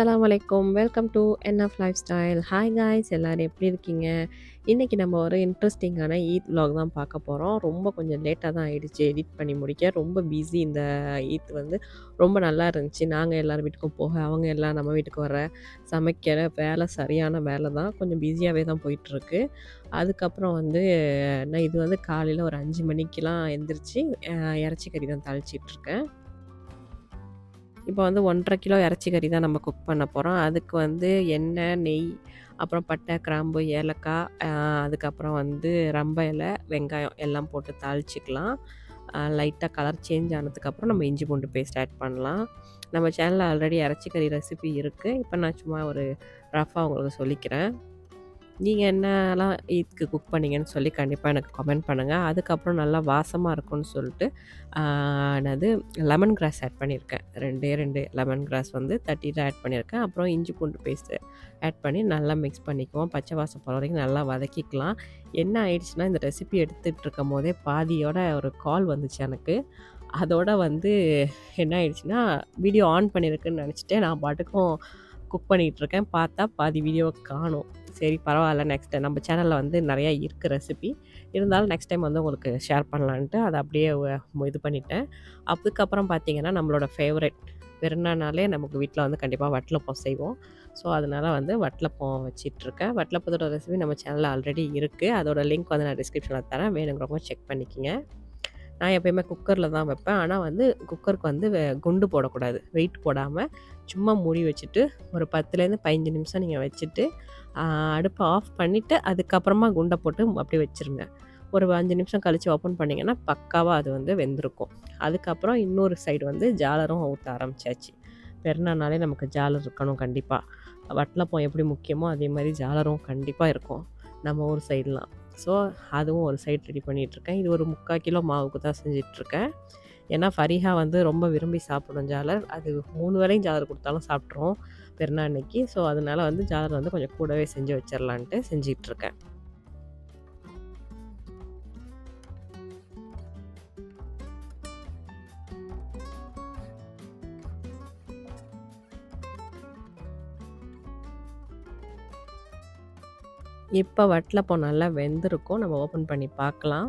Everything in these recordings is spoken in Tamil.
அஸ்லாம் வலைக்கம் வெல்கம் என் of lifestyle. Hi guys எல்லோரும் எப்படி இருக்கீங்க? இன்றைக்கி நம்ம ஒரு இன்ட்ரெஸ்டிங்கான ஈத் விலாக் தான் பார்க்க போகிறோம் ரொம்ப கொஞ்சம் லேட்டாக தான் ஆகிடுச்சு எடிட் பண்ணி முடிக்க. ரொம்ப பிஸி இந்த ஈத் வந்து ரொம்ப நல்லா இருந்துச்சு. நாங்கள் எல்லோரும் வீட்டுக்கும் போக, அவங்க எல்லாம் நம்ம வீட்டுக்கு வர, சமைக்கிற வேலை சரியான வேலை தான். கொஞ்சம் பிஸியாகவே தான் போயிட்டுருக்கு. அதுக்கப்புறம் வந்து நான் இது வந்து காலையில் ஒரு அஞ்சு மணிக்கெலாம் எந்திரிச்சு இறச்சி இறைச்சி கறி தான் தழிச்சிட்ருக்கேன் இப்போ வந்து 1 1/2 கிலோ இறச்சி கறி தான் நம்ம குக் பண்ண போகிறோம் அதுக்கு வந்து எண்ணெய், நெய், அப்புறம் பட்டை, கிராம்பு, ஏலக்காய், அதுக்கப்புறம் வந்து ரம்ப இலை, வெங்காயம் எல்லாம் போட்டு தாளிச்சிக்கலாம் லைட்டாக கலர் சேஞ்ச் ஆனதுக்கப்புறம் நம்ம இஞ்சி பூண்டு பேஸ்ட் ஆட் பண்ணலாம். நம்ம சேனலில் ஆல்ரெடி இறச்சிக்கறி கறி ரெசிபி இருக்குது இப்போ நான் சும்மா ஒரு ரஃபாக உங்களுக்கு சொல்லிக்கிறேன். நீங்கள் என்னலாம் ஈத்க்கு குக் பண்ணீங்கன்னு சொல்லி கண்டிப்பாக எனக்கு கமெண்ட் பண்ணுங்கள் அதுக்கப்புறம் நல்லா வாசமாக இருக்கும்னு சொல்லிட்டு, என்னது லெமன் கிராஸ் ஆட் பண்ணியிருக்கேன். 2டே 2 லெமன் கிராஸ் வந்து தட்டிட்டு ஆட் பண்ணியிருக்கேன். அப்புறம் இஞ்சி பூண்டு பேஸ்ட்டு ஆட் பண்ணி நல்லா மிக்ஸ் பண்ணிக்குவோம். பச்சை வாசம் போகிற வரைக்கும் நல்லா வதக்கிக்கலாம். என்ன ஆயிடுச்சுன்னா, இந்த ரெசிபி எடுத்துகிட்டு இருக்கும் போதே பாதியோட ஒரு கால் வந்துச்சு எனக்கு. அதோட வந்து என்ன ஆயிடுச்சுன்னா, வீடியோ ஆன் பண்ணியிருக்குன்னு நினச்சிட்டு நான் பாட்டுக்கும் குக் பண்ணிகிட்ருக்கேன் பார்த்தா பாதி வீடியோ காணும் சரி பரவாயில்ல நெக்ஸ்ட் டைம் நம்ம சேனலில் வந்து நிறையா இருக்குது ரெசிபி. இருந்தாலும் நெக்ஸ்ட் டைம் வந்து உங்களுக்கு ஷேர் பண்ணலான்ட்டு அதை அப்படியே இது பண்ணிட்டேன். அதுக்கப்புறம் பார்த்தீங்கன்னா, நம்மளோட ஃபேவரெட் பெருநாள்னாலே நமக்கு வீட்டில் வந்து கண்டிப்பாக வட்டலப்பம் செய்வோம். ஸோ, அதனால வந்து வட்டலப்பம் வச்சிட்ருக்கேன் வட்டலப்பத்தோட ரெசிபி நம்ம சேனலில் ஆல்ரெடி இருக்குது அதோட லிங்க் வந்து நான் டிஸ்கிரிப்ஷனில் தரேன். வேணுங்கிறவங்க செக் பண்ணிக்கங்க. நான் எப்பயுமே குக்கரில் தான் வைப்பேன். ஆனால் வந்து குக்கருக்கு வந்து குண்டு போடக்கூடாது. வெயிட் போடாமல் சும்மா மூடி வச்சுட்டு ஒரு 10லேருந்து 15 நிமிஷம் நீங்கள் வச்சுட்டு, அடுப்பை ஆஃப் பண்ணிவிட்டு அதுக்கப்புறமா குண்டை போட்டு அப்படியே வச்சுருங்க. ஒரு அஞ்சு நிமிஷம் கழித்து ஓப்பன் பண்ணிங்கன்னா பக்காவாக அது வந்து வெந்திருக்கும். அதுக்கப்புறம் இன்னொரு சைடு வந்து ஜாலரும் ஊற்ற ஆரம்பிச்சாச்சு. பெருநாள்னாலே நமக்கு ஜாலர் இருக்கணும் கண்டிப்பாக வட்டலப்பம் எப்படி முக்கியமோ, அதே மாதிரி ஜாலரும் கண்டிப்பாக இருக்கும். நம்ம ஊர் சைடுலாம். ஸோ, அதுவும் ஒரு சைடு ரெடி பண்ணிகிட்ருக்கேன் இது ஒரு 3/4 கிலோ மாவுக்கு தான் செஞ்சிட்ருக்கேன் ஏன்னா ஃபரிஹா வந்து ரொம்ப விரும்பி சாப்பிடும் ஜாலர். அது மூணு வேலையும் ஜாலர் கொடுத்தாலும் சாப்பிட்ருவோம் பெருநாள் அன்னைக்கு. ஸோ, அதனால வந்து ஜாதகம் வந்து கொஞ்சம் கூடவே செஞ்சு வச்சிரலான்ட்டு செஞ்சுட்டுருக்கேன். இப்போ வட்டலப்பம் நல்லா வெந்திருக்கும். நம்ம ஓப்பன் பண்ணி பார்க்கலாம்.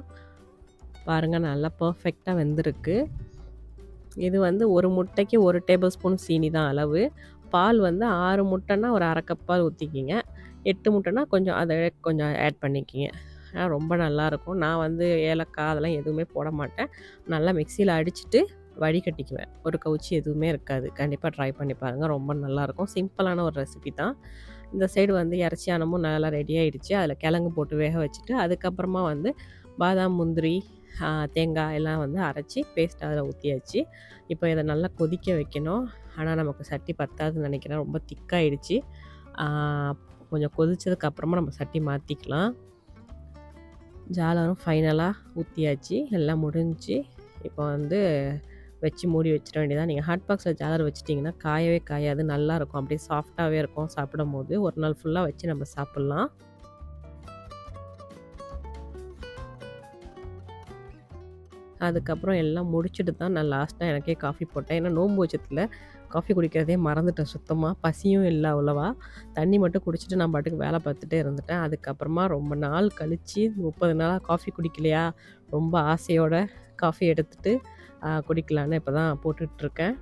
பாருங்க நல்லா பர்ஃபெக்டாக வெந்திருக்கு. இது வந்து ஒரு முட்டைக்கு ஒரு டேபிள் ஸ்பூன் சீனி தான் அளவு. பால் வந்து ஆறு முட்டைன்னா ஒரு 1/2 ஊற்றிக்கிங்க பால் ஊத்திக்கிங்க. 8 முட்டைன்னா கொஞ்சம் அதை கொஞ்சம் ஆட் பண்ணிக்கிங்க. ரொம்ப நல்லாயிருக்கும். நான் வந்து ஏலக்காய் அதெல்லாம் எதுவுமே போட மாட்டேன். நல்லா மிக்சியில் அடிச்சுட்டு வடிகட்டிக்குவேன். ஒரு கவுச்சி எதுவுமே இருக்காது. கண்டிப்பாக ட்ரை பண்ணி பாருங்கள் ரொம்ப நல்லாயிருக்கும். சிம்பிளான ஒரு ரெசிபி தான். இந்த சைடு வந்து இறச்சியானமும் நல்லா ரெடி ஆகிடுச்சு அதில் கிழங்கு போட்டு வேக வச்சுட்டு, அதுக்கப்புறமா வந்து பாதாம், முந்திரி, தேங்காய் எல்லாம் வந்து அரைச்சி பேஸ்ட் அதில் ஊற்றியாச்சு இப்போ இதை நல்லா கொதிக்க வைக்கணும். ஆனால் நமக்கு சட்டி பத்தாதுன்னு நினைக்கிறேன் ரொம்ப திக்காயிடுச்சு. கொஞ்சம் கொதிச்சதுக்கப்புறமா நம்ம சட்டி மாற்றிக்கலாம் ஜாலரும் ஃபைனலாக ஊற்றியாச்சு எல்லாம் முடிஞ்சு இப்போ வந்து வச்சு மூடி வச்சிட வேண்டியதாக நீங்கள் ஹாட் பாக்ஸில் ஜாலர் வச்சிட்டிங்கன்னா காயவே காயாது. நல்லாயிருக்கும். அப்படியே சாஃப்டாகவே இருக்கும் சாப்பிடும்போது. ஒரு நாள் ஃபுல்லாக வச்சு நம்ம சாப்பிட்லாம் அதுக்கப்புறம் எல்லாம் முடிச்சுட்டு தான் நான் லாஸ்ட்டாக எனக்கே காஃபி போட்டேன். ஏன்னா நோன்பு வச்சத்தில் காஃபி குடிக்கிறதே மறந்துட்டேன் சுத்தமாக பசியும் இல்லை அவ்வளோவா தண்ணி மட்டும் குடிச்சுட்டு நான் பாட்டுக்கு வேலை பார்த்துட்டே இருந்துட்டேன். அதுக்கப்புறமா ரொம்ப நாள் கழித்து முப்பது நாளாக காஃபி குடிக்கலையா, ரொம்ப ஆசையோட காஃபி எடுத்துட்டு குடிக்கலான்னு இப்போ தான் போட்டுட்ருக்கேன்.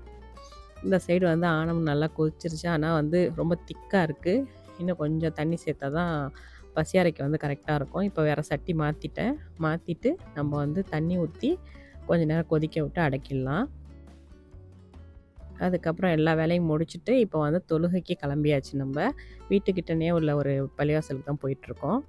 இந்த சைடு வந்து ஆணம் நல்லா கொதிச்சிருச்சு. ஆனால் வந்து ரொம்ப திக்காக இருக்குது இன்னும் கொஞ்சம் தண்ணி சேர்த்தா தான் பசி அரைக்க வந்து கரெக்டாக இருக்கும். இப்போ வேறு சட்டி மாற்றிட்டேன் மாற்றிட்டு நம்ம வந்து தண்ணி ஊற்றி கொஞ்சம் நேரம் கொதிக்க விட்டு அடக்கிடலாம். அதுக்கப்புறம் எல்லா வேலையும் முடிச்சுட்டு, இப்போ வந்து தொழுகைக்கு கிளம்பியாச்சு நம்ம வீட்டுக்கிட்டனே உள்ள ஒரு பள்ளிவாசலுக்கு தான் போயிட்டுருக்கோம்.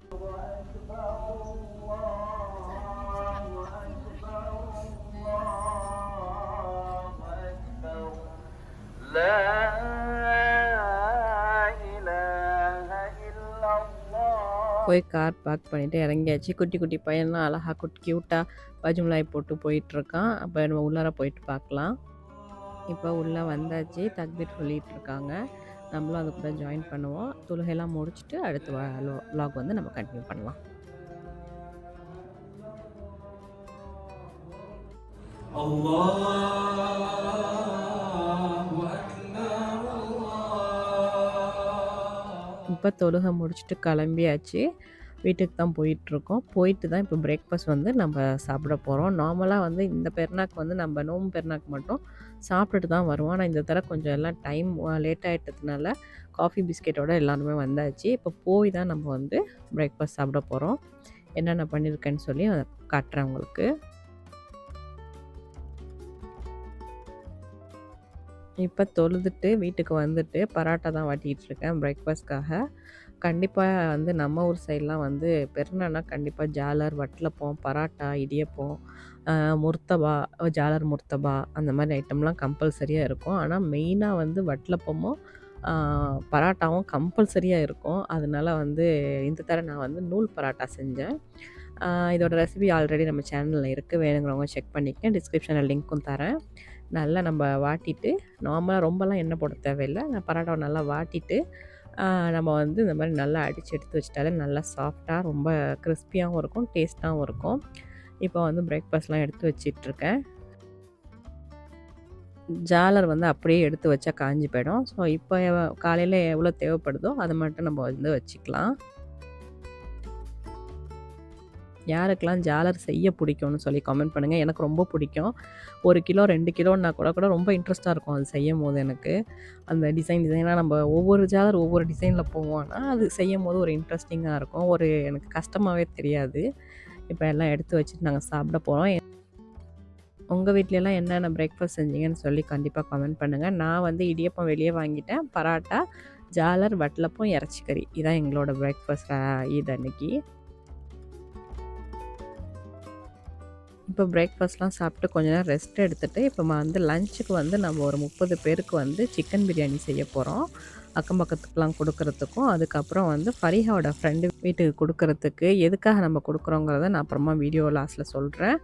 போய் கார் பார்க் பண்ணிவிட்டு இறங்கியாச்சு. குட்டி குட்டி பையன்லாம் அழகாக குட்டி க்யூட்டாக பஜ்மலாய் போட்டு போயிட்டுருக்கான். அப்போ நம்ம உள்ளார போயிட்டு பார்க்கலாம். இப்போ உள்ளே வந்தாச்சு. தக்பீர் சொல்லிகிட்டு இருக்காங்க நம்மளும் அது கூட ஜாயின் பண்ணுவோம். தொழுகையெல்லாம் முடிச்சுட்டு அடுத்த விலாக் வந்து நம்ம கண்டினியூ பண்ணலாம். Allah இப்போ தொழுகை முடிச்சுட்டு கிளம்பியாச்சு. வீட்டுக்கு தான் போயிட்டுருக்கோம். போயிட்டு தான் இப்போ பிரேக்ஃபாஸ்ட் வந்து நம்ம சாப்பிட போகிறோம் நார்மலாக வந்து இந்த பெருநாக்கு வந்து நம்ம நோம்பு பெருநாக்கு மட்டும் சாப்பிட்டுட்டு தான் வருவோம். ஆனால் இந்த தடவை கொஞ்சம் எல்லாம் டைம் லேட் ஆகிட்டதுனால காஃபி பிஸ்கெட்டோட எல்லாருமே வந்தாச்சு. இப்போ போய் தான் நம்ம வந்து பிரேக்ஃபாஸ்ட் சாப்பிட போகிறோம் என்னென்ன பண்ணியிருக்கேன்னு சொல்லி அதை காட்டுறேன் உங்களுக்கு. இப்போ தொழுதுட்டு வீட்டுக்கு வந்துட்டு பரோட்டா தான் வாட்டிகிட்டு இருக்கேன் பிரேக்ஃபாஸ்ட்காக கண்டிப்பாக வந்து நம்ம ஊர் சைட்லாம் வந்து பெருநாள்னா கண்டிப்பாக ஜாலர் வட்டலப்பம் பரோட்டா இடியப்பம் முர்த்தபா ஜாலர் முர்த்தபா அந்த மாதிரி ஐட்டம்லாம் கம்பல்சரியாக இருக்கும். ஆனால் மெயினாக வந்து வட்டலப்பமும் பரோட்டாவும் கம்பல்சரியாக இருக்கும். அதனால வந்து இந்த தடவை நான் வந்து நூல் பரோட்டா செஞ்சேன். இதோட ரெசிபி ஆல்ரெடி நம்ம சேனலில் இருக்குது வேணுங்கிறவங்க செக் பண்ணிக்க டிஸ்கிரிப்ஷனில் லிங்க்கும் தரேன். நல்லா நம்ம வாட்டிட்டு நார்மலாக ரொம்பலாம் எண்ணெய் போட தேவையில்லை. நான் பரோட்டாவை நல்லா வாட்டிட்டு நம்ம வந்து இந்த மாதிரி நல்லா அடித்து எடுத்து வச்சிட்டாலே நல்லா சாஃப்டாக ரொம்ப கிறிஸ்பியாகவும் இருக்கும் டேஸ்ட்டாகவும் இருக்கும். இப்போ வந்து பிரேக்ஃபாஸ்ட்லாம் எடுத்து வச்சிட்ருக்கேன். ஜாலர் வந்து அப்படியே எடுத்து வச்சா காஞ்சி போயிடும். ஸோ இப்போ காலையில் எவ்வளோ தேவைப்படுதோ அதை மட்டும் நம்ம வந்து வச்சுக்கலாம். யாருக்கெல்லாம் ஜாலர் செய்ய பிடிக்கும்னு சொல்லி கமெண்ட் பண்ணுங்கள் எனக்கு ரொம்ப பிடிக்கும். ஒரு கிலோ ரெண்டு கிலோன்னா கூட கூட ரொம்ப இன்ட்ரெஸ்ட்டாக இருக்கும் அது செய்யும் போது எனக்கு. அந்த டிசைன் டிசைனாக நம்ம ஒவ்வொரு ஜாலர் ஒவ்வொரு டிசைனில் போவோம்னா அது செய்யும் போது ஒரு இன்ட்ரெஸ்டிங்காக இருக்கும். ஒரு எனக்கு கஷ்டமாகவே தெரியாது. இப்போ எல்லாம் எடுத்து வச்சுட்டு நாங்கள் சாப்பிட போகிறோம் உங்கள் வீட்லலாம் என்னென்ன பிரேக்ஃபாஸ்ட் செஞ்சீங்கன்னு சொல்லி கண்டிப்பாக கமெண்ட் பண்ணுங்கள் நான் வந்து இடியப்பம் வெளியே வாங்கிட்டேன். பராட்டா ஜாலர் வட்டலப்பம் இறச்சிக்கறி. இதான் எங்களோட பிரேக்ஃபாஸ்ட் இது அன்னைக்கு. இப்போ பிரேக்ஃபாஸ்ட்லாம் சாப்பிட்டு கொஞ்ச நேரம் ரெஸ்ட் எடுத்துகிட்டு இப்போ வந்து லஞ்சுக்கு வந்து நம்ம ஒரு முப்பது பேருக்கு வந்து சிக்கன் பிரியாணி செய்ய போகிறோம் அக்கம் பக்கத்துக்கெலாம் கொடுக்கறதுக்கும் அதுக்கப்புறம் வந்து ஃபரிஹாவோட ஃப்ரெண்டு வீட்டுக்கு கொடுக்கறதுக்கு எதுக்காக நம்ம கொடுக்குறோங்கிறத நான் அப்புறமா வீடியோ லாஸ்ட்டில் சொல்கிறேன்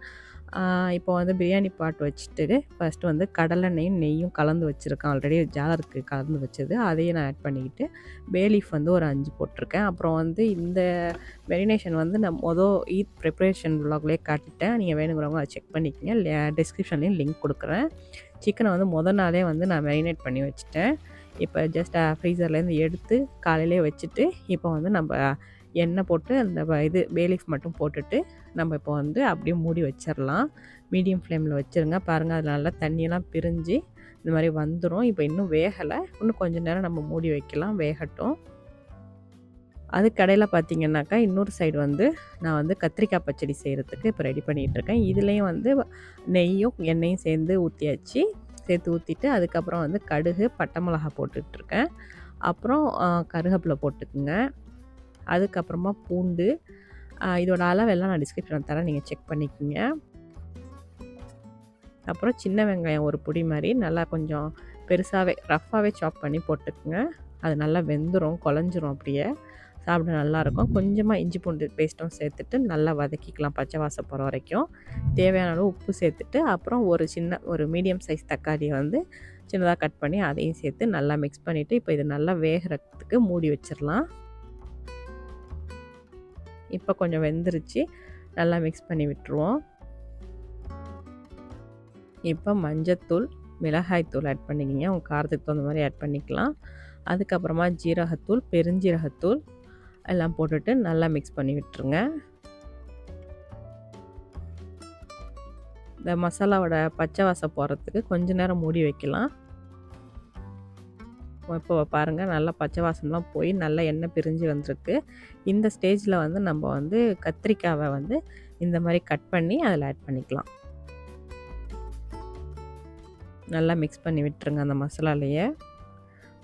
இப்போ வந்து பிரியாணி பாட் வச்சுட்டு ஃபஸ்ட்டு வந்து கடலெண்ணெயும் நெய்யும் கலந்து வச்சுருக்கேன். ஆல்ரெடி ஜாலருக்கு கலந்து வச்சது. அதையும் நான் ஆட் பண்ணிக்கிட்டு பேலீஃப் வந்து ஒரு அஞ்சு போட்டிருக்கேன். அப்புறம் வந்து இந்த மெரினேஷன் வந்து நான் மொதல் ஈத் ப்ரிப்ரேஷன் விலாக்லேயே காட்டிட்டேன். நீங்கள் வேணுங்கிறவங்க அதை செக் பண்ணிக்கங்க. டிஸ்கிரிப்ஷன்லேயும் லிங்க் கொடுக்குறேன். சிக்கனை வந்து மொதல் நாளே வந்து நான் மெரினேட் பண்ணி வச்சுட்டேன். இப்போ ஜஸ்ட் ஃப்ரீசர்லேருந்து எடுத்து காலையிலே வச்சுட்டு இப்போ வந்து நம்ம எண்ணெய் போட்டு அந்த இது பேலீஃப் மட்டும் போட்டுட்டு நம்ம இப்போ வந்து அப்படியே மூடி வச்சிடலாம் மீடியம் ஃப்ளேமில் வச்சுருங்க. பாருங்கள் அதில் நல்லா தண்ணியெல்லாம் பிரிஞ்சு இந்த மாதிரி வந்துடும் இப்போ இன்னும் வேகலை. இன்னும் கொஞ்சம் நேரம் நம்ம மூடி வைக்கலாம். வேகட்டும். அது கடையில் பார்த்தீங்கன்னாக்கா இன்னொரு சைடு வந்து நான் வந்து கத்திரிக்காய் பச்சடி செய்கிறதுக்கு இப்போ ரெடி பண்ணிகிட்ருக்கேன். இதுலேயும் வந்து நெய்யும் எண்ணெயும் சேர்ந்து ஊற்றியாச்சு சேர்த்து ஊற்றிட்டு அதுக்கப்புறம் வந்து கடுகு பட்டை மிளகா போட்டுட்ருக்கேன் அப்புறம் கருகப்பில் போட்டுக்குங்க. அதுக்கப்புறமா பூண்டு இதோட அளவெல்லாம் நான் டிஸ்கிரிப்ஷனில் தரேன். நீங்கள் செக் பண்ணிக்கோங்க. அப்புறம் சின்ன வெங்காயம் ஒரு பொடி மாதிரி நல்லா கொஞ்சம் பெருசாகவே ரஃப்பாகவே சாப் பண்ணி போட்டுக்குங்க. அது நல்லா வெந்துடும் குழஞ்சிரும் அப்படியே. சாப்பிட நல்லாயிருக்கும். கொஞ்சமாக இஞ்சி பூண்டு பேஸ்ட்டும் சேர்த்துட்டு நல்லா வதக்கிக்கலாம் பச்சை வாசம் போகிற வரைக்கும். தேவையான அளவு உப்பு சேர்த்துட்டு அப்புறம் ஒரு சின்ன ஒரு மீடியம் சைஸ் தக்காளியை வந்து சின்னதாக கட் பண்ணி அதையும் சேர்த்து நல்லா மிக்ஸ் பண்ணிவிட்டு இப்போ இது நல்லா வேகிறதுக்கு மூடி வச்சிடலாம் இப்போ கொஞ்சம் வெந்துருச்சு. நல்லா மிக்ஸ் பண்ணி விட்டுருவோம். இப்போ மஞ்சத்தூள் மிளகாய்த்தூள் ஆட் பண்ணிக்கிங்க. உங்கள் காரத்துக்கு தகுந்த மாதிரி ஆட் பண்ணிக்கலாம். அதுக்கப்புறமா ஜீரகத்தூள் பெருஞ்சீரகத்தூள் எல்லாம் போட்டுட்டு நல்லா மிக்ஸ் பண்ணி விட்டுருங்க. இந்த மசாலாவோட பச்சை வாசம் போகிறதுக்கு கொஞ்ச நேரம் மூடி வைக்கலாம். இப்போ பாருங்கள் நல்லா பச்சை வாசம்லாம் போய் நல்லா எண்ணெய் பிரிஞ்சு வந்திருக்கு. இந்த ஸ்டேஜில் வந்து நம்ம வந்து கத்திரிக்காவை வந்து இந்த மாதிரி கட் பண்ணி அதில் ஆட் பண்ணிக்கலாம். நல்லா மிக்ஸ் பண்ணி விட்டுருங்க அந்த மசாலாலேயே.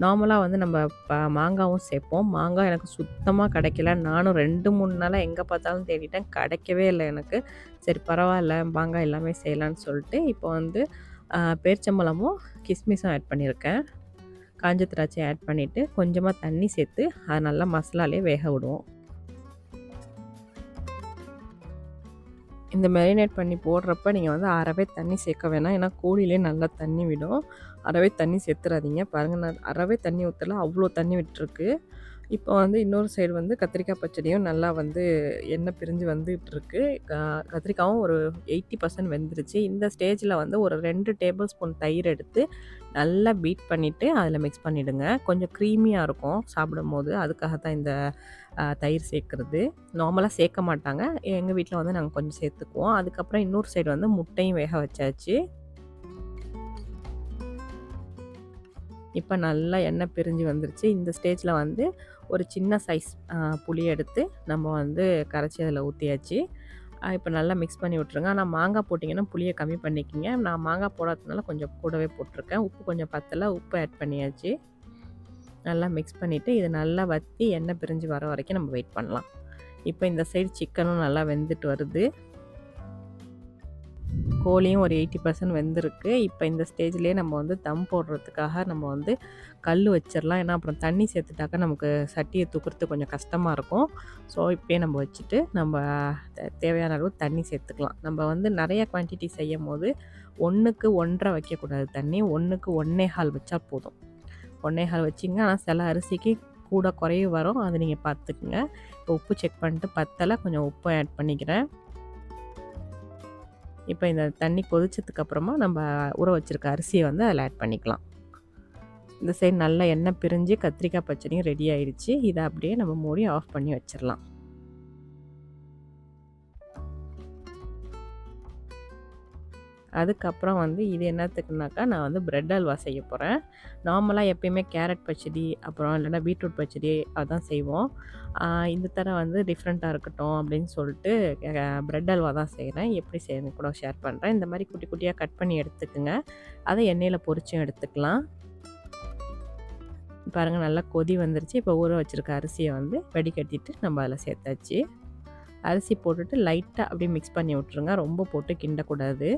நார்மலாக வந்து நம்ம ப மாங்காவும் சேர்ப்போம். மாங்காய் எனக்கு சுத்தமாக கிடைக்கல. நானும் ரெண்டு மூணு நாளாக எங்கே பார்த்தாலும் தேடிட்டேன். கிடைக்கவே இல்லை எனக்கு. சரி பரவாயில்ல. மாங்காய் எல்லாமே செய்யலான்னு சொல்லிட்டு இப்போ வந்து பேர்ச்சம்பழமும் கிஸ்மிஸும் ஆட் பண்ணியிருக்கேன். காஞ்ச திராட்சை ஆட் பண்ணிவிட்டு கொஞ்சமாக தண்ணி சேர்த்து அதை நல்லா மசாலாலே வேக விடுவோம். இந்த மேரினேட் பண்ணி போடுறப்ப நீங்கள் வந்து அறவே தண்ணி சேர்க்க வேணாம். ஏன்னா கோழிலே நல்லா தண்ணி விடும். அறவே தண்ணி சேர்த்துறாதீங்க. பாருங்கள் நான் அறவே தண்ணி ஊற்றல அவ்வளோ தண்ணி விட்டுருக்கு. இப்போ வந்து இன்னொரு சைடு வந்து கத்திரிக்காய் பச்சடியும் நல்லா வந்து எண்ணெய் பிரிஞ்சு வந்துகிட்ருக்கு கத்திரிக்காயும் ஒரு எயிட்டி பர்சன்ட் வெந்துருச்சு. இந்த ஸ்டேஜில் வந்து ஒரு ரெண்டு டேபிள் ஸ்பூன் தயிர் எடுத்து நல்லா பீட் பண்ணிவிட்டு அதில் மிக்ஸ் பண்ணிவிடுங்க கொஞ்சம் க்ரீமியாக இருக்கும் சாப்பிடும் போது அதுக்காக தான் இந்த தயிர் சேர்க்குறது. நார்மலாக சேர்க்க மாட்டாங்க. எங்கள் வீட்டில் வந்து நாங்கள் கொஞ்சம் சேர்த்துக்குவோம். அதுக்கப்புறம் இன்னொரு சைடு வந்து முட்டையும் வேக வச்சாச்சு. இப்போ நல்லா எண்ணெய் பிரிஞ்சு வந்துருச்சு. இந்த ஸ்டேஜில் வந்து ஒரு சின்ன சைஸ் புளி எடுத்து நம்ம வந்து கரைச்சி அதில் ஊற்றியாச்சு இப்போ நல்லா மிக்ஸ் பண்ணி விட்ருங்க ஆனால் மாங்காய் போட்டிங்கன்னா புளியை கம்மி பண்ணிக்கிங்க. நான் மாங்காய் போடாததுனால கொஞ்சம் கூடவே போட்டிருக்கேன். உப்பு கொஞ்சம் பத்தலை. உப்பு ஆட் பண்ணியாச்சு. நல்லா மிக்ஸ் பண்ணிவிட்டு இது நல்லா வற்றி எண்ணெய் பிரிஞ்சு வர வரைக்கும் நம்ம வெயிட் பண்ணலாம். இப்போ இந்த சைடு சிக்கனும் நல்லா வெந்துட்டு வருது. கோழியும் ஒரு எயிட்டி பர்சன்ட் வெந்திருக்கு. இப்போ இந்த ஸ்டேஜ்லேயே நம்ம வந்து தம் போடுறதுக்காக நம்ம வந்து கல் வச்சிடலாம் ஏன்னா அப்புறம் தண்ணி சேர்த்துட்டாக்கா நமக்கு சட்டியை தூக்குறது கொஞ்சம் கஷ்டமாக இருக்கும். ஸோ இப்போயே நம்ம வச்சுட்டு நம்ம தேவையான அளவு தண்ணி சேர்த்துக்கலாம். நம்ம வந்து நிறைய குவான்டிட்டி செய்யும் போது ஒன்றுக்கு ஒன்றரை வைக்கக்கூடாது தண்ணி. ஒன்றுக்கு ஒன்றே ஹால் வச்சா போதும். ஒன்றே ஹால் வச்சிங்க. ஆனால் சில அரிசிக்கு கூட குறைவு வரும். அதை நீங்கள் பார்த்துக்குங்க. இப்போ உப்பு செக் பண்ணிட்டு பத்தலை கொஞ்சம் உப்பு ஆட் பண்ணிக்கிறேன். இப்போ இந்த தண்ணி கொதிச்சதுக்கப்புறமா நம்ம ஊற வச்சுருக்க அரிசியை வந்து அதில் ஆட் பண்ணிக்கலாம். இந்த சைடு நல்லா எண்ணெய் பிரிஞ்சு கத்திரிக்காய் பச்சடியும் ரெடி ஆயிடுச்சு. இதை அப்படியே நம்ம மூடி ஆஃப் பண்ணி வச்சிடலாம். அதுக்கப்புறம் வந்து இது என்னத்துக்குனாக்கா நான் வந்து ப்ரெட் அல்வா செய்ய போகிறேன் நார்மலாக எப்பயுமே கேரட் பச்சடி அப்புறம் இல்லைனா பீட்ரூட் பச்சடி அதான் செய்வோம். இந்த தர வந்து டிஃப்ரெண்ட்டாக இருக்கட்டும் அப்படின்னு சொல்லிட்டு ப்ரெட் அல்வா தான் செய்கிறேன் எப்படி செய்யணும் கூட ஷேர் பண்ணுறேன் இந்த மாதிரி குட்டி குட்டியாக கட் பண்ணி எடுத்துக்குங்க. அதை எண்ணெயில் பொரிச்சும் எடுத்துக்கலாம். பாருங்கள் நல்லா கொதி வந்துருச்சு. இப்போ ஊற வச்சுருக்க அரிசியை வந்து வடிகட்டிட்டு நம்ம அதில் சேர்த்தாச்சு. அரிசி போட்டுட்டு லைட்டாக அப்படியே மிக்ஸ் பண்ணி விட்ருங்க ரொம்ப போட்டு கிண்டக்கூடாது.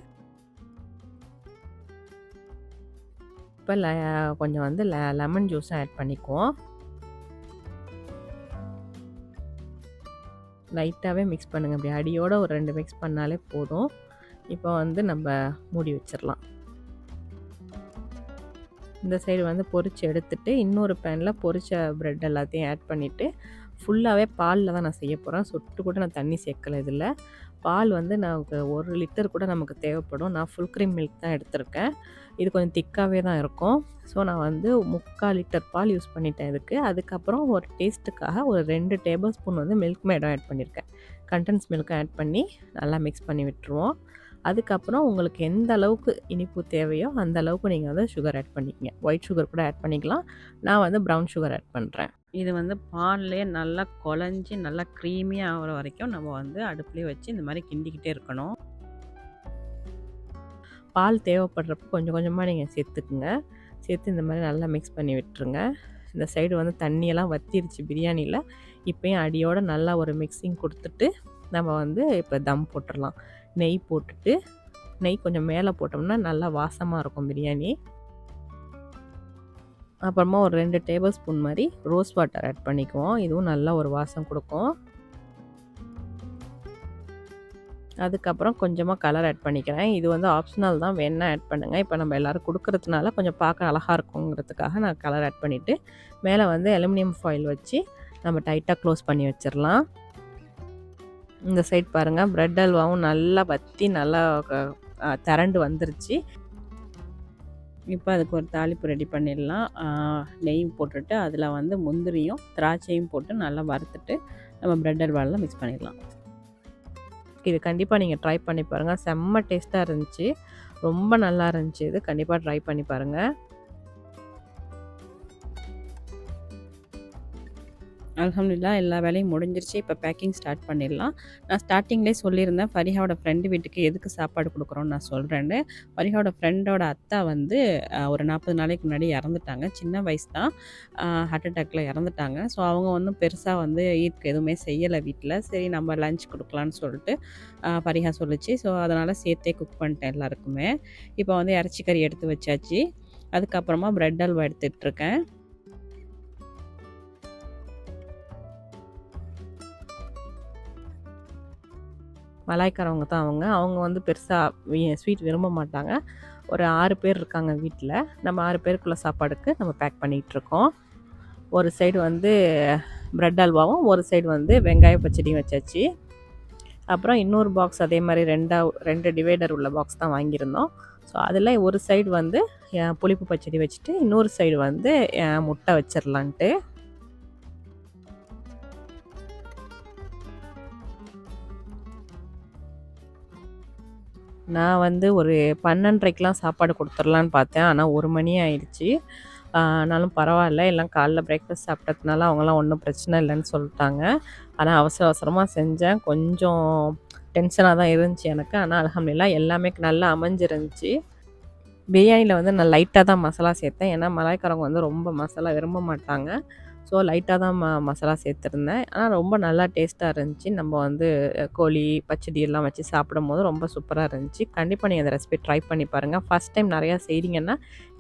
இப்போ ல கொஞ்சம் வந்து லெ லெமன் ஜூஸும் ஆட் பண்ணிக்குவோம். லைட்டாகவே மிக்ஸ் பண்ணுங்கள் அப்படி அடியோடு ஒரு ரெண்டு மிக்ஸ் பண்ணாலே போதும். இப்போ வந்து நம்ம மூடி வச்சிடலாம் இந்த சைடு வந்து பொரித்து எடுத்துட்டு இன்னொரு பேனில் பொறிச்ச ப்ரெட் எல்லாத்தையும் ஆட் பண்ணிவிட்டு ஃபுல்லாகவே பாலில் தான் நான் செய்ய போகிறேன் சொட்டு கூட நான் தண்ணி சேர்க்கலை இதில். பால் வந்து நமக்கு ஒரு லிட்டர் கூட நமக்கு தேவைப்படும். நான் ஃபுல் க்ரீம் மில்க் தான் எடுத்திருக்கேன். இது கொஞ்சம் திக்காகவே தான் இருக்கும். ஸோ நான் வந்து முக்கால் லிட்டர் பால் யூஸ் பண்ணிட்டேன் இதுக்கு. அதுக்கப்புறம் ஒரு டேஸ்ட்டுக்காக ஒரு ரெண்டு டேபிள் ஸ்பூன் வந்து மில்க் மேடம் ஆட் பண்ணியிருக்கேன். கண்டன்ஸ் மில்க்கும் ஆட் பண்ணி நல்லா மிக்ஸ் பண்ணி விட்டுருவோம். அதுக்கப்புறம் உங்களுக்கு எந்த அளவுக்கு இனிப்பு தேவையோ அந்த அளவுக்கு நீங்கள் வந்து சுகர் ஆட் பண்ணிக்கங்க. ஒயிட் சுகர் கூட ஆட் பண்ணிக்கலாம். நான் வந்து ப்ரௌன் சுகர் ஆட் பண்ணுறேன் இது வந்து பால்லேயே நல்லா குழஞ்சி நல்லா க்ரீமியாக ஆகிற வரைக்கும் நம்ம வந்து அடுப்புலேயே வச்சு இந்த மாதிரி கிண்டிக்கிட்டே இருக்கணும். பால் தேவைப்படுறப்ப கொஞ்சம் கொஞ்சமாக நீங்கள் சேர்த்துக்குங்க. சேர்த்து இந்த மாதிரி நல்லா மிக்ஸ் பண்ணி விட்டுருங்க. இந்த சைடு வந்து தண்ணியெல்லாம் வத்திருச்சு பிரியாணியில். இப்போயும் அடியோடு நல்லா ஒரு மிக்சிங் கொடுத்துட்டு நம்ம வந்து இப்போ தம் போட்டுடலாம் நெய் போட்டுட்டு நெய் கொஞ்சம் மேலே போட்டோம்னா நல்லா வாசமாக இருக்கும் பிரியாணி. அப்புறமா ஒரு ரெண்டு டேபிள் ஸ்பூன் மாதிரி ரோஸ் வாட்டர் ஆட் பண்ணிக்குவோம். இதுவும் நல்லா ஒரு வாசம் கொடுக்கும். அதுக்கப்புறம் கொஞ்சமாக கலர் ஆட் பண்ணிக்கிறேன். இது வந்து ஆப்ஷனல் தான். வேணால் ஆட் பண்ணுங்கள் இப்போ நம்ம எல்லோரும் கொடுக்கறதுனால கொஞ்சம் பார்க்க அழகாக இருக்குங்கிறதுக்காக நான் கலர் ஆட் பண்ணிவிட்டு மேலே வந்து அலுமினியம் ஃபாயில் வச்சு நம்ம டைட்டாக க்ளோஸ் பண்ணி வச்சிடலாம். இந்த சைட் பாருங்கள் ப்ரெட் அல்வாவும் நல்லா வற்றி நல்லா திரண்டு வந்துருச்சு. இப்போ அதுக்கு ஒரு தாளிப்பு ரெடி பண்ணிடலாம். நெய் போட்டுட்டு அதில் வந்து முந்திரியும் திராட்சையும் போட்டு நல்லா வறுத்துட்டு நம்ம ப்ரெட் அல்வாவில் மிக்ஸ் பண்ணிடலாம். இது கண்டிப்பாக நீங்கள் ட்ரை பண்ணி பாருங்கள் செம்ம டேஸ்ட்டாக இருந்துச்சு. ரொம்ப நல்லா இருந்துச்சு. இது கண்டிப்பாக ட்ரை பண்ணி பாருங்கள் அலமதுல்லா எல்லா வேலையும் முடிஞ்சிருச்சு. இப்போ பேக்கிங் ஸ்டார்ட் பண்ணிடலாம். நான் ஸ்டார்டிங்லேயே சொல்லியிருந்தேன் ஃபரிஹாவோட ஃப்ரெண்டு வீட்டுக்கு எதுக்கு சாப்பாடு கொடுக்குறோன்னு நான் சொல்கிறேன்னு ஃபரிஹாவோட ஃப்ரெண்டோட அத்தா வந்து ஒரு நாற்பது நாளைக்கு முன்னாடி இறந்துட்டாங்க. சின்ன வயசு தான். ஹார்ட் அட்டாக்ல இறந்துட்டாங்க. ஸோ அவங்க வந்து பெருசாக வந்து ஈத்க்கு எதுவுமே செய்யலை வீட்டில் சரி நம்ம லஞ்ச் கொடுக்கலான்னு சொல்லிட்டு ஃபரிஹா சொல்லிச்சு. ஸோ அதனால் சேர்த்தே குக் பண்ணிட்டேன் எல்லாருக்குமே. இப்போ வந்து இறச்சி கறி எடுத்து வச்சாச்சு. அதுக்கப்புறமா ப்ரெட் அல்வா எடுத்துகிட்ருக்கேன் மலாய்க்காரவங்க தான் அவங்க. அவங்க வந்து பெருசாக ஸ்வீட் விரும்ப மாட்டாங்க. ஒரு ஆறு பேர் இருக்காங்க வீட்டில் நம்ம ஆறு பேருக்குள்ள சாப்பாடுக்கு நம்ம பேக் பண்ணிகிட்ருக்கோம் ஒரு சைடு வந்து ப்ரெட் அல்வாவும் ஒரு சைடு வந்து வெங்காய பச்சடியும் வச்சாச்சு. அப்புறம் இன்னொரு பாக்ஸ் அதே மாதிரி ரெண்டா ரெண்டு டிவைடர் உள்ள பாக்ஸ் தான் வாங்கியிருந்தோம். ஸோ அதில் ஒரு சைடு வந்து புளிப்பு பச்சடி வச்சுட்டு இன்னொரு சைடு வந்து முட்டை வச்சிடலான்ட்டு நான் வந்து ஒரு பன்னெண்டரைக்கெலாம் சாப்பாடு கொடுத்துர்லான்னு பார்த்தேன். ஆனால் ஒரு மணி ஆயிடுச்சு. ஆனாலும் பரவாயில்ல. எல்லாம் காலைல பிரேக்ஃபாஸ்ட் சாப்பிட்டதுனால அவங்களாம் ஒன்றும் பிரச்சனை இல்லைன்னு சொல்லிட்டாங்க. ஆனால் அவசர அவசரமாக செஞ்சேன். கொஞ்சம் டென்ஷனாக தான் இருந்துச்சு எனக்கு. ஆனால் அலகம்லாம் எல்லாமே நல்லா அமைஞ்சிருந்துச்சு. பிரியாணியில் வந்து நான் லைட்டாக தான் மசாலா சேர்த்தேன். ஏன்னா மலாய்க்காரங்க வந்து ரொம்ப மசாலா விரும்ப மாட்டாங்க. ஸோ லைட்டாக தான் ம மசாலா சேர்த்துருந்தேன். ஆனால் ரொம்ப நல்லா டேஸ்ட்டாக இருந்துச்சு. நம்ம வந்து கோழி பச்சடி எல்லாம் வச்சு சாப்பிடும் போது ரொம்ப சூப்பராக இருந்துச்சு. கண்டிப்பாக நீங்கள் அந்த ரெசிபி ட்ரை பண்ணி பாருங்கள் ஃபஸ்ட் டைம் நிறையா செய்கிறீங்கன்னா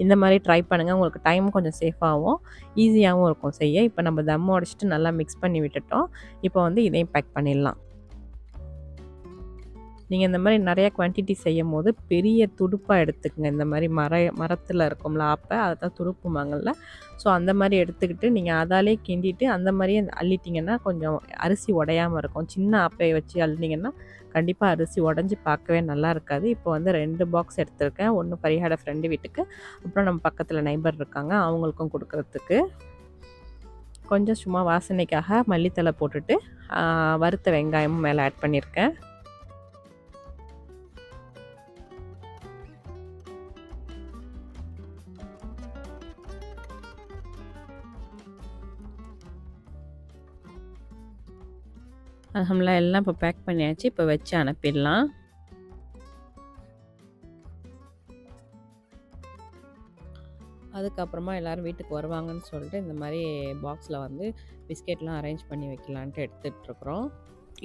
இந்த மாதிரி ட்ரை பண்ணுங்கள் உங்களுக்கு டைம் கொஞ்சம் சேஃபாகவும் ஈஸியாகவும் இருக்கும் செய்ய. இப்போ நம்ம தம் உடச்சிட்டு நல்லா மிக்ஸ் பண்ணி விட்டுட்டோம். இப்போ வந்து இதையும் பேக் பண்ணிடலாம். நீங்கள் இந்த மாதிரி நிறையா குவான்டிட்டி செய்யும் போது பெரிய துடுப்பாக எடுத்துக்கங்க. இந்த மாதிரி மர மரத்தில் இருக்கும்ல ஆப்பை அதை தான் துடுப்புமாங்கல்ல ஸோ அந்த மாதிரி எடுத்துக்கிட்டு நீங்கள் அதாலே கிண்டிட்டு அந்த மாதிரியே அள்ளிட்டிங்கன்னா கொஞ்சம் அரிசி உடையாமல் இருக்கும். சின்ன ஆப்பையை வச்சு அள்ளிங்கன்னா கண்டிப்பாக அரிசி உடஞ்சி பார்க்கவே நல்லா இருக்காது. இப்போ வந்து ரெண்டு பாக்ஸ் எடுத்திருக்கேன். ஒன்று பரிகாட ஃப்ரெண்டு வீட்டுக்கு அப்புறம் நம்ம பக்கத்தில் நைபர் இருக்காங்க. அவங்களுக்கும் கொடுக்கறதுக்கு. கொஞ்சம் சும்மா வாசனைக்காக மல்லித்தலை போட்டுட்டு வறுத்த வெங்காயமும் மேலே ஆட் பண்ணியிருக்கேன். அல்ஹம்துலில்லாஹ் எல்லாம் இப்போ பேக் பண்ணியாச்சு. இப்போ வச்சு அனுப்பிடலாம். அதுக்கப்புறமா எல்லோரும் வீட்டுக்கு வருவாங்கன்னு சொல்லிட்டு இந்த மாதிரி பாக்ஸில் வந்து பிஸ்கெட்லாம் அரேஞ்ச் பண்ணி வைக்கலான்ட்டு எடுத்துகிட்ருக்குறோம்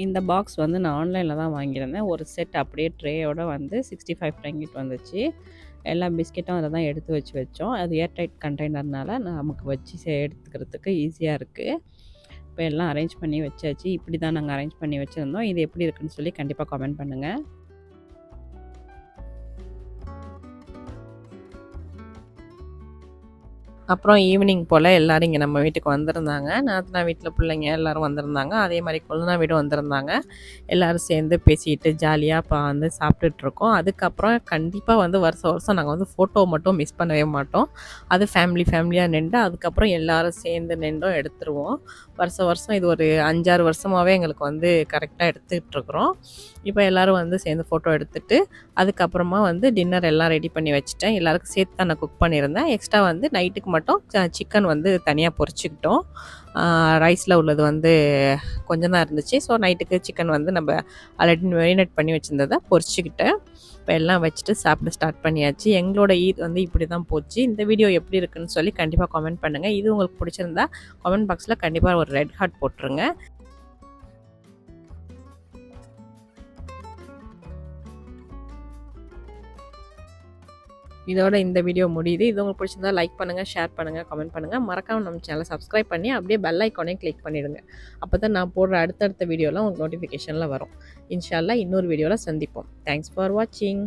இந்த பாக்ஸ் வந்து நான் ஆன்லைனில் தான் வாங்கியிருந்தேன். ஒரு செட் அப்படியே ட்ரேயோடு வந்து சிக்ஸ்டி ஃபைவ் ரேங்கிட் வந்துச்சு. எல்லா பிஸ்கெட்டும் அதை தான் எடுத்து வச்சு வச்சோம். அது ஏர் டைட் கண்டெய்னர்னால நமக்கு வச்சு எடுத்துக்கிறதுக்கு ஈஸியாக இருக்குது இப்போ எல்லாம் அரேஞ்ச் பண்ணி வச்சாச்சு. இப்படி தான் நாங்கள் அரேஞ்ச் பண்ணி வச்சுருந்தோம். இது எப்படி இருக்குன்னு சொல்லி கண்டிப்பாக கமெண்ட் பண்ணுங்கள் அப்புறம் ஈவினிங் போல் எல்லோரும் இங்கே நம்ம வீட்டுக்கு வந்திருந்தாங்க. நாத்தனா வீட்டில் பிள்ளைங்க எல்லோரும் வந்திருந்தாங்க. அதே மாதிரி கொழுந்தா வீடும் வந்திருந்தாங்க. எல்லோரும் சேர்ந்து பேசிக்கிட்டு ஜாலியாக இப்போ வந்து சாப்பிட்டுட்ருக்கோம். அதுக்கப்புறம் கண்டிப்பாக வந்து வருஷம் வருஷம் நாங்கள் வந்து ஃபோட்டோ மட்டும் மிஸ் பண்ணவே மாட்டோம். அது ஃபேமிலி ஃபேமிலியாக நின்று அதுக்கப்புறம் எல்லோரும் சேர்ந்து நின்றும் எடுத்துருவோம். வருஷம் வருஷம் இது ஒரு அஞ்சாறு வருஷமாகவே எங்களுக்கு வந்து கரெக்டாக எடுத்துக்கிட்டு இருக்கிறோம் இப்போ எல்லோரும் வந்து சேர்ந்து ஃபோட்டோ எடுத்துட்டு அதுக்கப்புறமா வந்து டின்னர் எல்லாம் ரெடி பண்ணி வச்சுட்டேன். எல்லாருக்கும் சேர்த்து தான் நான் குக் பண்ணியிருந்தேன். எக்ஸ்ட்ரா வந்து நைட்டுக்கு மட்டும் சிக்கன் வந்து தனியாக பொரிச்சுக்கிட்டோம் ரைஸில் உள்ளது வந்து கொஞ்சம் தான் இருந்துச்சு. ஸோ நைட்டுக்கு சிக்கன் வந்து நம்ம ஆல்ரெடி மேரினேட் பண்ணி வச்சுருந்ததை பொரிச்சுக்கிட்டேன் இப்போ எல்லாம் வச்சுட்டு சாப்பிட ஸ்டார்ட் பண்ணியாச்சு. எங்களோட ஈத் வந்து இப்படி தான் போச்சு. இந்த வீடியோ எப்படி இருக்குன்னு சொல்லி கண்டிப்பாக கமெண்ட் பண்ணுங்கள் இது உங்களுக்கு பிடிச்சிருந்தா கமெண்ட் பாக்ஸில் கண்டிப்பாக ஒரு ரெட் ஹார்ட் போட்டுருங்க. இதோட இந்த வீடியோ முடியுது. இது உங்களுக்கு பிடிச்சிருந்தா லைக் பண்ணுங்கள் ஷேர் பண்ணுங்கள் கமெண்ட் பண்ணுங்கள் மறக்காம நம்ம சேனலை சப்ஸ்கிரைப் பண்ணி அப்படியே பெல் ஐக்கானையும் கிளிக் பண்ணிடுங்க. அப்போ தான் நான் போடுற அடுத்தடுத்த வீடியோலாம் உங்களுக்கு நோட்டிஃபிகேஷனில் வரும். இன்ஷால்லா இன்னொரு வீடியோவில் சந்திப்போம். தேங்க்ஸ் ஃபார் வாட்சிங்